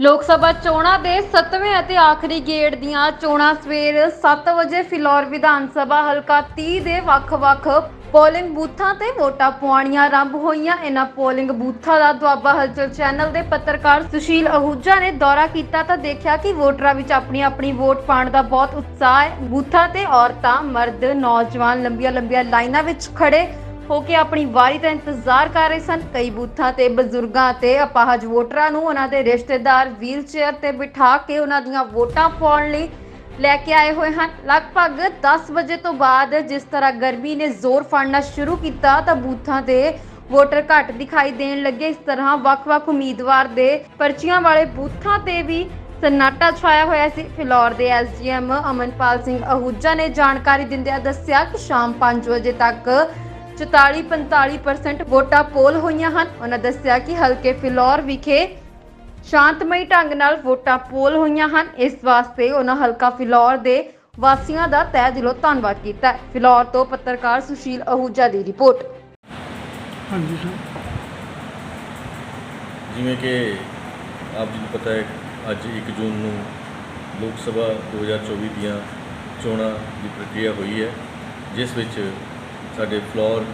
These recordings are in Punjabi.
ਲੋਕ ਸਭਾ ਚੋਣਾਂ ਦੇ 7ਵੇਂ ਅਤੇ ਆਖਰੀ ਗੇੜ ਦੀਆਂ ਚੋਣਾਂ ਸਵੇਰ 7 ਵਜੇ ਫਿਲੌਰ ਵਿਧਾਨ ਸਭਾ ਹਲਕਾ 30 ਦੇ ਵੱਖ-ਵੱਖ ਪੋਲਿੰਗ ਬੂਥਾਂ ਤੇ ਵੋਟਾਂ ਪੁਆਣੀਆਂ ਆਰੰਭ ਹੋਈਆਂ। ਇਹਨਾਂ ਪੋਲਿੰਗ ਬੂਥਾਂ ਦਾ ਦੁਆਬਾ ਹਲਚਲ ਚੈਨਲ ਦੇ ਪੱਤਰਕਾਰ ਸੁਸ਼ੀਲ ਅਹੂਜਾ ਨੇ ਦੌਰਾ ਕੀਤਾ ਤਾਂ ਦੇਖਿਆ ਕਿ ਵੋਟਰਾਂ ਵਿੱਚ ਆਪਣੀ ਆਪਣੀ ਵੋਟ ਪਾਉਣ ਦਾ ਬਹੁਤ ਉਤਸ਼ਾਹ ਹੈ। ਬੂਥਾਂ ਤੇ ਔਰਤਾਂ, ਮਰਦ, ਨੌਜਵਾਨ ਲੰਬੀਆਂ-ਲੰਬੀਆਂ ਲਾਈਨਾਂ ਵਿੱਚ ਖੜੇ ਹੋ ਕੇ ਆਪਣੀ ਵਾਰੀ ਦਾ ਇੰਤਜ਼ਾਰ ਕਰ ਰਹੇ ਸਨ। ਕਈ ਬੂਥਾਂ ਤੇ ਬਜ਼ੁਰਗਾਂ ਤੇ ਅਪਾਹਜ ਵੋਟਰਾਂ ਨੂੰ ਉਹਨਾਂ ਦੇ ਰਿਸ਼ਤੇਦਾਰ ਵੀਲ ਤੇ ਬਿਠਾ ਕੇ ਉਹਨਾਂ ਦੀਆਂ ਵੋਟਾਂ ਪਾਉਣ ਲਈ ਲੈ ਕੇ ਆਏ ਹੋਏ ਹਨ। ਲਗਭਗ 10 ਵਜੇ ਤੋਂ ਬਾਅਦ ਜਿਸ ਤਰ੍ਹਾਂ ਗਰਮੀ ਨੇ ਜ਼ੋਰ ਫੜਨਾ ਸ਼ੁਰੂ ਕੀਤਾ, ਤਾਂ ਬੂਥਾਂ ਤੇ ਵੋਟਰ ਘੱਟ ਦਿਖਾਈ ਦੇਣ ਲੱਗੇ। ਇਸ ਤਰ੍ਹਾਂ ਵੱਖ-ਵੱਖ ਉਮੀਦਵਾਰ ਦੇ ਪਰਚੀਆਂ ਵਾਲੇ ਬੂਥਾਂ ਤੇ ਵੀ ਸਨਾਟਾ ਛਾਇਆ ਹੋਇਆ ਸੀ। ਫਿਲੌਰ ਦੇ ਐਸਡੀਐਮ ਅਮਨਪਾਲ ਸਿੰਘ ਅਹੂਜਾ ਨੇ ਜਾਣਕਾਰੀ ਦਿੰਦਿਆਂ ਦੱਸਿਆ ਕਿ ਸ਼ਾਮ 5 ਵਜੇ ਤੱਕ 44-45% ਵੋਟਾਂ ਪੋਲ ਹੋਈਆਂ ਹਨ। ਉਹਨਾਂ ਦੱਸਿਆ ਕਿ ਹਲਕੇ ਫਿਲੌਰ ਵਿਖੇ ਸ਼ਾਂਤਮਈ ਢੰਗ ਨਾਲ ਵੋਟਾਂ ਪੋਲ ਹੋਈਆਂ ਹਨ। ਇਸ ਵਾਸਤੇ ਉਹਨਾਂ ਹਲਕਾ ਫਿਲੌਰ ਦੇ ਵਾਸੀਆਂ ਦਾ ਤਹਿ ਦਿਲੋਂ ਧੰਨਵਾਦ ਕੀਤਾ ਹੈ। ਫਿਲੌਰ ਤੋਂ ਪੱਤਰਕਾਰ ਸੁਸ਼ੀਲ ਅਹੂਜਾ ਦੀ ਰਿਪੋਰਟ। ਹਾਂਜੀ ਸਰ। ਜਿਵੇਂ ਕਿ ਆਪ ਜੀ ਨੂੰ ਪਤਾ ਹੈ ਅੱਜ 1 ਜੂਨ ਨੂੰ ਲੋਕ ਸਭਾ 2024 ਦੀਆਂ ਚੋਣਾਂ ਦੀ ਪ੍ਰਕਿਰਿਆ ਹੋਈ ਹੈ ਜਿਸ ਵਿੱਚ ਸਾਡੇ ਫਲੋਰ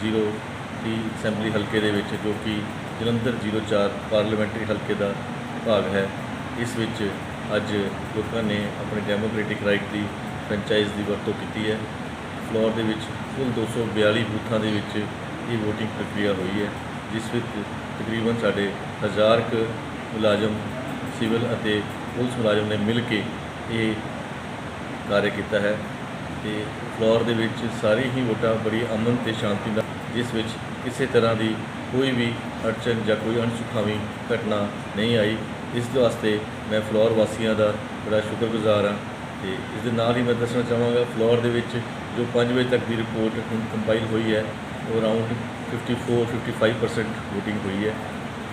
0 ਦੀ ਅਸੈਂਬਲੀ ਹਲਕੇ ਦੇ ਵਿੱਚ, ਜੋ ਕਿ ਜਲੰਧਰ 04 ਪਾਰਲੀਮੈਂਟਰੀ ਹਲਕੇ ਦਾ ਭਾਗ ਹੈ। ਇਸ ਵਿੱਚ ਅੱਜ ਲੋਕਾਂ ਨੇ ਆਪਣੇ ਡੈਮੋਕ੍ਰੈਟਿਕ ਰਾਈਟ ਦੀ ਫਰੈਂਚਾਈਜ਼ ਦੀ ਵਰਤੋਂ ਕੀਤੀ ਹੈ। ਫਲੋਰ ਦੇ ਵਿੱਚ ਕੁੱਲ 242 ਬੂਥਾਂ ਦੇ ਵਿੱਚ ਇਹ VOTING ਪ੍ਰਕਿਰਿਆ ਹੋਈ ਹੈ, ਜਿਸ ਵਿੱਚ ਤਕਰੀਬਨ ਸਾਡੇ ਹਜ਼ਾਰ ਕੁ ਮੁਲਾਜ਼ਮ, ਸਿਵਲ ਅਤੇ ਪੁਲਿਸ ਮੁਲਾਜ਼ਮ ਨੇ ਮਿਲ ਕੇ ਇਹ ਕਾਰਜ ਕੀਤਾ ਹੈ। ਤੇ ਫਲੋਰ ਦੇ ਵਿੱਚ ਸਾਰੀ ਹੀ ਵੋਟਾਂ ਬੜੀ ਅਮਨ ਤੇ ਸ਼ਾਂਤੀ ਨਾਲ, ਜਿਸ ਵਿੱਚ ਕਿਸੇ ਤਰ੍ਹਾਂ ਦੀ ਕੋਈ ਵੀ ਅੜਚਨ ਜਾਂ ਕੋਈ ਅਣਸੁਖਾਵੀਂ ਘਟਨਾ ਨਹੀਂ ਆਈ। ਇਸ ਦੇ ਵਾਸਤੇ ਮੈਂ ਫਲੋਰ ਵਾਸੀਆਂ ਦਾ ਬੜਾ ਸ਼ੁਕਰਗੁਜ਼ਾਰ ਹਾਂ ਤੇ ਇਸ ਦੇ ਨਾਲ ਹੀ ਮੈਂ ਦੱਸਣਾ ਚਾਹਾਂਗਾ, ਫਲੋਰ ਦੇ ਵਿੱਚ ਜੋ 5 ਵਜੇ ਤੱਕ ਦੀ ਰਿਪੋਰਟ ਕੰਪਾਈਲ ਹੋਈ ਹੈ, ਉਹ ਅਰਾਊਂਡ 54 55% VOTING ਹੋਈ ਹੈ,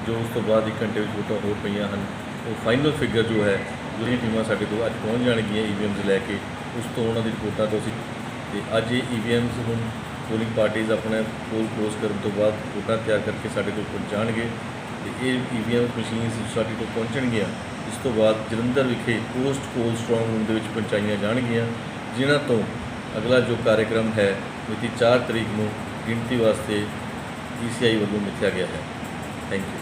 ਜੋ ਉਸ ਤੋਂ ਬਾਅਦ ਇੱਕ ਘੰਟੇ ਵਿੱਚ ਵੋਟਾਂ ਹੋਰ ਪਈਆਂ ਹਨ। ਉਹ ਫਾਈਨਲ ਫਿਗਰ ਜੋ ਹੈ ਜਿਹੜੀਆਂ ਟੀਮਾਂ ਸਾਡੇ ਕੋਲ ਅੱਜ ਪਹੁੰਚ ਜਾਣਗੀਆਂ ਈਵੀਐਮਸ ਲੈ ਕੇ। ਉਸ ਤੋਂ ਉਹਨਾਂ ਦੀ ਰਿਪੋਰਟਾਂ ਤੋਂ ਸੀ ਤੇ ਅੱਜ ਇਹ ਈਵੀਐਮਸ ਹੁਣ ਪੋਲਿੰਗ ਪਾਰਟੀਆਂ ਆਪਣੇ ਪੋਲ ਕਲੋਜ਼ ਕਰਨ ਤੋਂ ਬਾਅਦ ਵੋਟਾਂ ਤਿਆਰ ਕਰਕੇ ਸਾਡੇ ਕੋਲ ਪਹੁੰਚਾਉਣਗੇ ਤੇ ਇਹ ਈਵੀਐਮ ਮਸ਼ੀਨਸ ਸਾਡੇ ਕੋਲ ਪਹੁੰਚਣਗੀਆਂ। ਇਸ ਤੋਂ ਬਾਅਦ ਜਲੰਧਰ ਵਿਖੇ ਪੋਸਟ ਪੋਲ ਸਟਰੋਂਗ ਰੂਮ ਦੇ ਵਿੱਚ ਪਹੁੰਚਾਈਆਂ ਜਾਣਗੀਆਂ, ਜਿਨ੍ਹਾਂ ਤੋਂ ਅਗਲਾ ਜੋ ਕਾਰਜਕ੍ਰਮ ਹੈ, ਮਿਤੀ 4 ਤਰੀਕ ਨੂੰ ਗਿਣਤੀ ਵਾਸਤੇ ਈਸੀਆਈ ਵੱਲੋਂ ਮਿੱਥਿਆ ਗਿਆ ਹੈ। Thank you